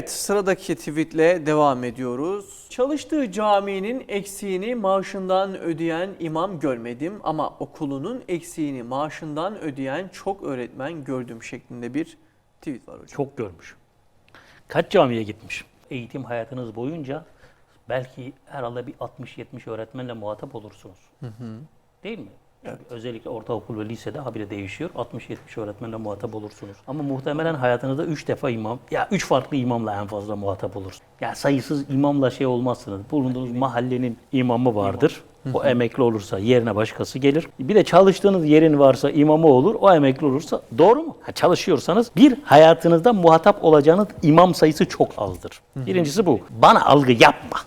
Evet sıradaki tweetle devam ediyoruz. Çalıştığı caminin eksiğini maaşından ödeyen imam görmedim ama okulunun eksiğini maaşından ödeyen çok öğretmen gördüm şeklinde bir tweet var hocam. Çok görmüş. Kaç camiye gitmiş? Eğitim hayatınız boyunca belki herhalde bir 60-70 öğretmenle muhatap olursunuz. Değil mi? Çünkü Özellikle ortaokul ve lisede habire değişiyor. 60-70 öğretmenle muhatap olursunuz. Ama muhtemelen hayatınızda 3 defa imam, ya 3 farklı imamla en fazla muhatap olursunuz. Ya sayısız imamla şey olmazsınız. Bulunduğunuz mahallenin imamı vardır. O emekli olursa yerine başkası gelir. Bir de çalıştığınız yerin varsa imamı olur. O emekli olursa doğru mu? Ha, çalışıyorsanız bir hayatınızda muhatap olacağınız imam sayısı çok azdır. Birincisi bu. Bana algı yapma.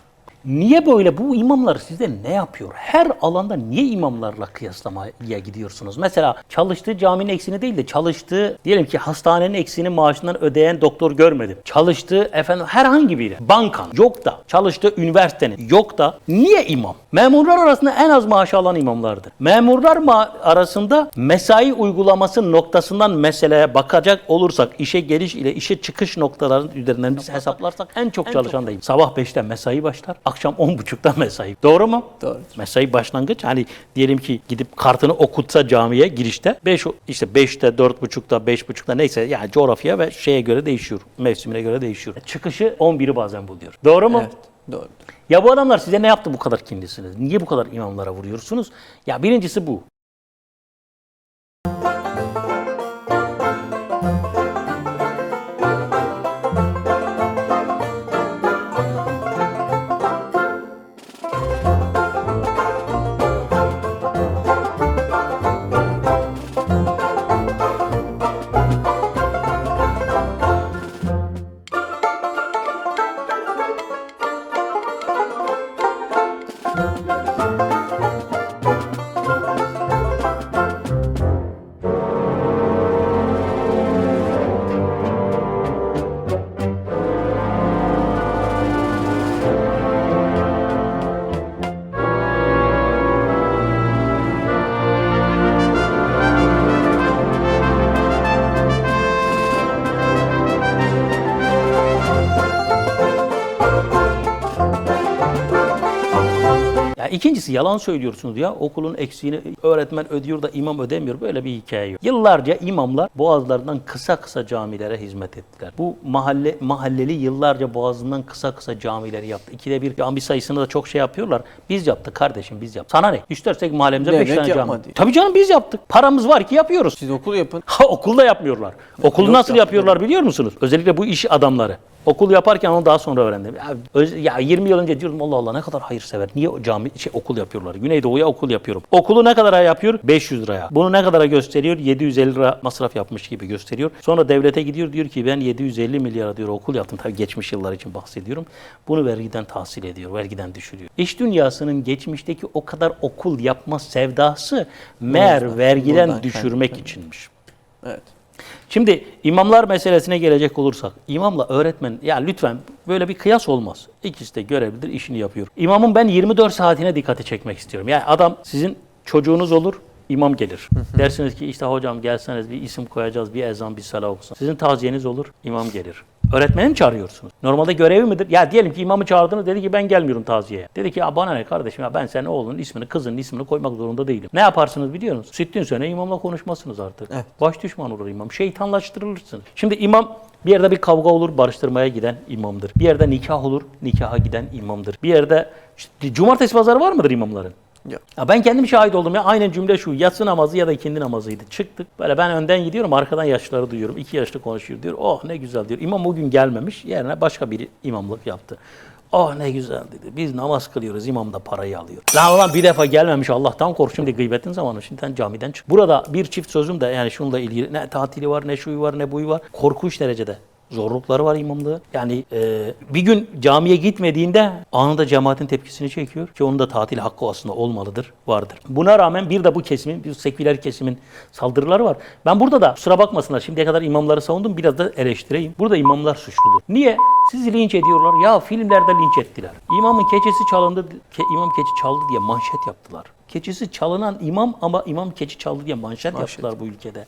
Niye böyle bu imamlar size ne yapıyor? Her alanda niye imamlarla kıyaslamaya gidiyorsunuz? Mesela çalıştığı caminin eksiğini değil de çalıştığı diyelim ki hastanenin eksiğini maaşından ödeyen doktor görmedim. Çalıştığı efendim herhangi biri bankan yok da çalıştığı üniversitenin yok da niye imam? Memurlar arasında en az maaş alan imamlardır. Memurlar ma- arasında mesai uygulaması noktasından meseleye bakacak olursak işe geliş ile işe çıkış noktalarının üzerinden biz hesaplarsak en çok çalışan da imam. Sabah 5'te mesai başlar, akşam 10.30'da mesai. Doğru mu? Doğru. Mesai başlangıç hani diyelim ki gidip kartını okutsa camiye girişte 5 işte 5'te 4.30'da 5.30'da neyse yani coğrafya ve şeye göre değişiyor. Mevsimine göre değişiyor. Çıkışı 11'i bazen buluyor. Doğru mu? Evet doğrudur. Ya bu adamlar size ne yaptı bu kadar kindisiniz? Niye bu kadar imamlara vuruyorsunuz? Ya birincisi bu. Ya ikincisi yalan söylüyorsunuz ya. Okulun eksiğini öğretmen ödüyor da imam ödemiyor. Böyle bir hikaye yok. Yıllarca imamlar boğazlarından kısa kısa camilere hizmet ettiler. Bu mahalle mahalleli yıllarca boğazından kısa kısa camileri yaptı. İkide bir cami sayısını da çok şey yapıyorlar. Biz yaptık kardeşim biz yaptık. Sana ne? İstersek mahallemize 5 Devlet tane cami. yapmadı. Tabii canım biz yaptık. Paramız var ki yapıyoruz. Siz okul yapın. Ha okulda yapmıyorlar. Okulu Yok, nasıl yapmıyorlar. yapıyorlar biliyor musunuz? Özellikle bu iş adamları. Okul yaparken onu daha sonra öğrendim. Ya, öz- ya 20 yıl önce diyordum Allah Allah ne kadar hayırsever. Niye cami şey okul yapıyorlar? Güneydoğu'ya okul yapıyorum. Okulu ne kadara yapıyor? 500 liraya. Bunu ne kadara gösteriyor? 750 lira masraf yapmış gibi gösteriyor. Sonra devlete gidiyor diyor ki ben 750 milyara diyor okul yaptım. Tabii geçmiş yıllar için bahsediyorum. Bunu vergiden tahsil ediyor. Vergiden düşürüyor. İş dünyasının geçmişteki o kadar okul yapma sevdası Buradan- vergiden buradan düşürmek kaynaklanıyor. içinmiş. Evet. Şimdi imamlar meselesine gelecek olursak, imamla öğretmen, ya lütfen böyle bir kıyas olmaz. İkisi de görevlidir, işini yapıyor. İmamın ben 24 saatine dikkati çekmek istiyorum. Yani adam sizin çocuğunuz olur, imam gelir. Dersiniz ki işte hocam gelseniz bir isim koyacağız, bir ezan, bir sala okusun. Sizin taziyeniz olur, imam gelir. Öğretmeni mi çağırıyorsunuz? Normalde görevi midir? Ya diyelim ki imamı çağırdınız dedi ki ben gelmiyorum taziyeye. Dedi ki ya bana ne kardeşim ya ben senin oğlunun ismini kızının ismini koymak zorunda değilim. Ne yaparsınız biliyor musunuz? Sittin sene imamla konuşmasınız artık. Evet. Baş düşman olur imam. Şeytanlaştırılırsınız. Şimdi imam bir yerde bir kavga olur, barıştırmaya giden imamdır. Bir yerde nikah olur, nikaha giden imamdır. Bir yerde işte, cumartesi pazarı var mıdır imamların? Yok. Ya ben kendim şahit oldum ya aynen cümle şu yatsı namazı ya da ikindi namazıydı. Çıktık böyle ben önden gidiyorum arkadan yaşlıları duyuyorum. İki yaşlı konuşuyor diyor. Oh ne güzel diyor. İmam bugün gelmemiş yerine başka biri imamlık yaptı. Oh ne güzel dedi. Biz namaz kılıyoruz imam da parayı alıyor. Lan ulan bir defa gelmemiş Allah'tan kork şimdi gıybetin zamanı. Şimdi sen camiden çık. Burada bir çift sözüm de yani şununla ilgili ne tatili var ne şuyu var ne buyu var. Korkunç derecede zorlukları var imamlığı. Yani e, bir gün camiye gitmediğinde anında cemaatin tepkisini çekiyor ki onun da tatil hakkı aslında olmalıdır, vardır. Buna rağmen bir de bu kesimin, bir seküler kesimin saldırıları var. Ben burada da kusura bakmasınlar şimdiye kadar imamları savundum biraz da eleştireyim. Burada imamlar suçludur. Niye? Sizi linç ediyorlar. Ya filmlerde linç ettiler. İmamın keçesi çalındı, ke- imam keçi çaldı diye manşet yaptılar. Keçisi çalınan imam ama imam keçi çaldı diye manşet, yaptılar bu ülkede.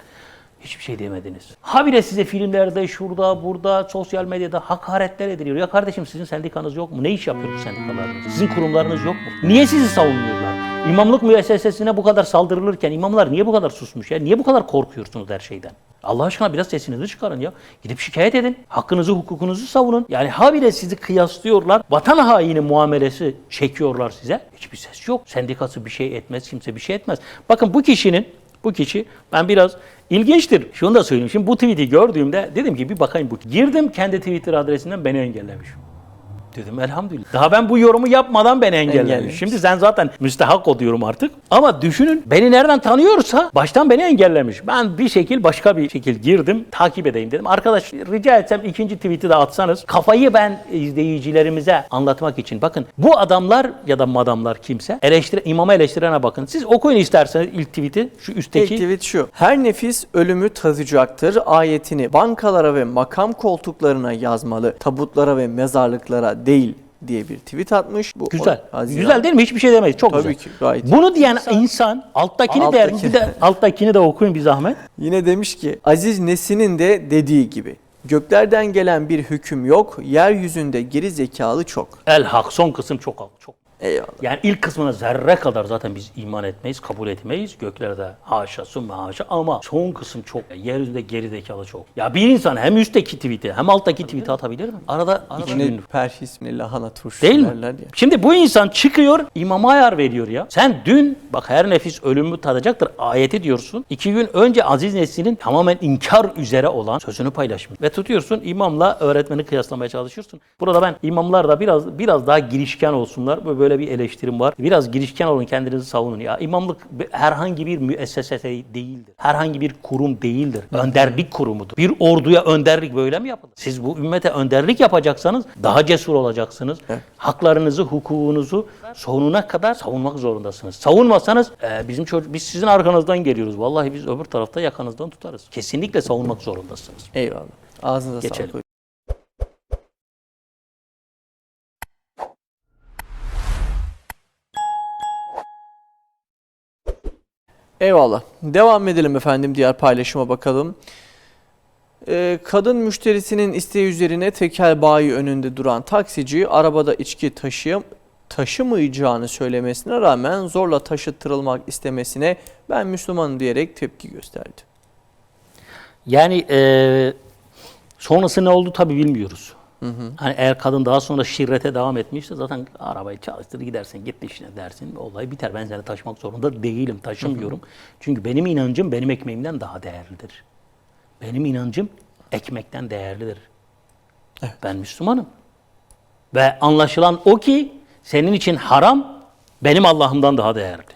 Hiçbir şey demediniz. Habire size filmlerde, şurada, burada, sosyal medyada hakaretler ediliyor. Ya kardeşim sizin sendikanız yok mu? Ne iş yapıyor bu sendikalarınız? Sizin kurumlarınız yok mu? Niye sizi savunmuyorlar? İmamlık müessesesine bu kadar saldırılırken imamlar niye bu kadar susmuş ya? Niye bu kadar korkuyorsunuz her şeyden? Allah aşkına biraz sesinizi çıkarın ya. Gidip şikayet edin. Hakkınızı, hukukunuzu savunun. Yani habire sizi kıyaslıyorlar. Vatan haini muamelesi çekiyorlar size. Hiçbir ses yok. Sendikası bir şey etmez, kimse bir şey etmez. Bakın bu kişinin, bu kişi ben biraz ilginçtir. Şunu da söyleyeyim. Şimdi bu tweet'i gördüğümde dedim ki bir bakayım bu. Girdim kendi Twitter adresinden beni engellemiş. Dedim elhamdülillah. Daha ben bu yorumu yapmadan beni engellemiş. Engellemiş. Şimdi sen zaten müstehak o diyorum artık. Ama düşünün beni nereden tanıyorsa baştan beni engellemiş. Ben bir şekil başka bir şekil girdim. Takip edeyim dedim. Arkadaş rica etsem ikinci tweet'i de atsanız. Kafayı ben izleyicilerimize anlatmak için. Bakın bu adamlar ya da madamlar kimse eleştire, imama eleştirene bakın. Siz okuyun isterseniz ilk tweet'i. Şu üstteki. İlk tweet şu. Her nefis ölümü tadacaktır ayetini bankalara ve makam koltuklarına yazmalı. Tabutlara ve mezarlıklara değil diye bir tweet atmış. Bu Güzel. Haziran. Güzel değil mi? Hiçbir şey demeyiz. Çok Tabii güzel. ki, gayet. Bunu diyen insan alttakini der. Alttaki. Bir de alttakini de okuyun bir zahmet. Yine demiş ki Aziz Nesin'in de dediği gibi göklerden gelen bir hüküm yok, yeryüzünde geri zekalı çok. El hak son kısım çok çok. Eyvallah. Yani ilk kısmına zerre kadar zaten biz iman etmeyiz, kabul etmeyiz. Göklerde haşa, sümme haşa ama son kısım çok. Yeryüzünde geri zekalı çok. Ya bir insan hem üstteki tweet'i hem alttaki tweet'i atabilir mi? Arada iki Yine gün. perşismi lahana turşusu Değil mi? derler ya. Şimdi bu insan çıkıyor imama ayar veriyor ya. Sen dün bak her nefis ölümü tadacaktır ayeti diyorsun. İki gün önce Aziz Nesin'in tamamen inkar üzere olan sözünü paylaşmış. Ve tutuyorsun imamla öğretmeni kıyaslamaya çalışıyorsun. Burada ben imamlar da biraz biraz daha girişken olsunlar. Böyle- Böyle bir eleştirim var. Biraz girişken olun kendinizi savunun. Ya imamlık herhangi bir müessese değildir. Herhangi bir kurum değildir. Önderlik kurumudur. Bir orduya önderlik böyle mi yapılır? Siz bu ümmete önderlik yapacaksanız daha cesur olacaksınız. Haklarınızı, hukukunuzu sonuna kadar savunmak zorundasınız. Savunmasanız e, bizim çocuk biz sizin arkanızdan geliyoruz. Vallahi biz öbür tarafta yakanızdan tutarız. Kesinlikle savunmak zorundasınız. Eyvallah. Ağzınıza Geçelim. sağlık. Eyvallah. Devam edelim efendim diğer paylaşıma bakalım. Ee, kadın müşterisinin isteği üzerine tekel bayi önünde duran taksici arabada içki taşıyam taşımayacağını söylemesine rağmen zorla taşıttırılmak istemesine ben Müslümanım diyerek tepki gösterdi. Yani e, sonrası ne oldu tabi bilmiyoruz. Hani eğer kadın daha sonra şirrete devam etmişse zaten arabayı çalıştır gidersin git işine dersin olay biter. Ben seni taşımak zorunda değilim taşımıyorum. Çünkü benim inancım benim ekmeğimden daha değerlidir. Benim inancım ekmekten değerlidir. Ben Müslümanım. Ve anlaşılan o ki senin için haram benim Allah'ımdan daha değerli.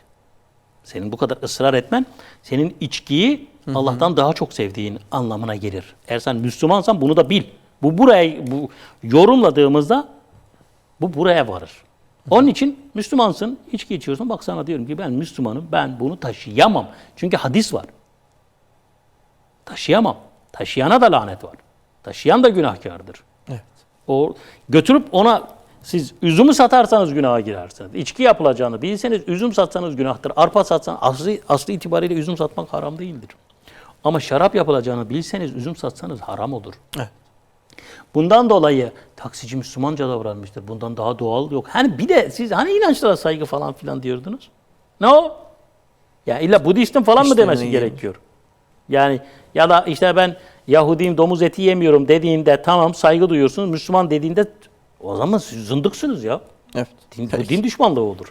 Senin bu kadar ısrar etmen senin içkiyi Allah'tan daha çok sevdiğin anlamına gelir. Eğer sen Müslümansan bunu da bil. Bu buraya bu yorumladığımızda bu buraya varır. Onun için Müslümansın, içki içiyorsun. Bak sana diyorum ki ben Müslümanım, ben bunu taşıyamam. Çünkü hadis var. Taşıyamam. Taşıyana da lanet var. Taşıyan da günahkardır. Evet. O götürüp ona siz üzümü satarsanız günaha girersiniz. İçki yapılacağını bilseniz üzüm satsanız günahtır. Arpa satsan aslı, aslı itibariyle üzüm satmak haram değildir. Ama şarap yapılacağını bilseniz üzüm satsanız haram olur. Evet. Bundan dolayı taksici Müslümanca davranmıştır. Bundan daha doğal yok. Hani bir de siz hani inançlara saygı falan filan diyordunuz. Ne o? Ya illa Budistin falan mı İşte demesi ne gerekiyor? Yani ya da işte ben Yahudiyim domuz eti yemiyorum dediğinde tamam saygı duyuyorsunuz. Müslüman dediğinde o zaman siz zındıksınız ya. Evet. Din, bu din düşmanlığı olur.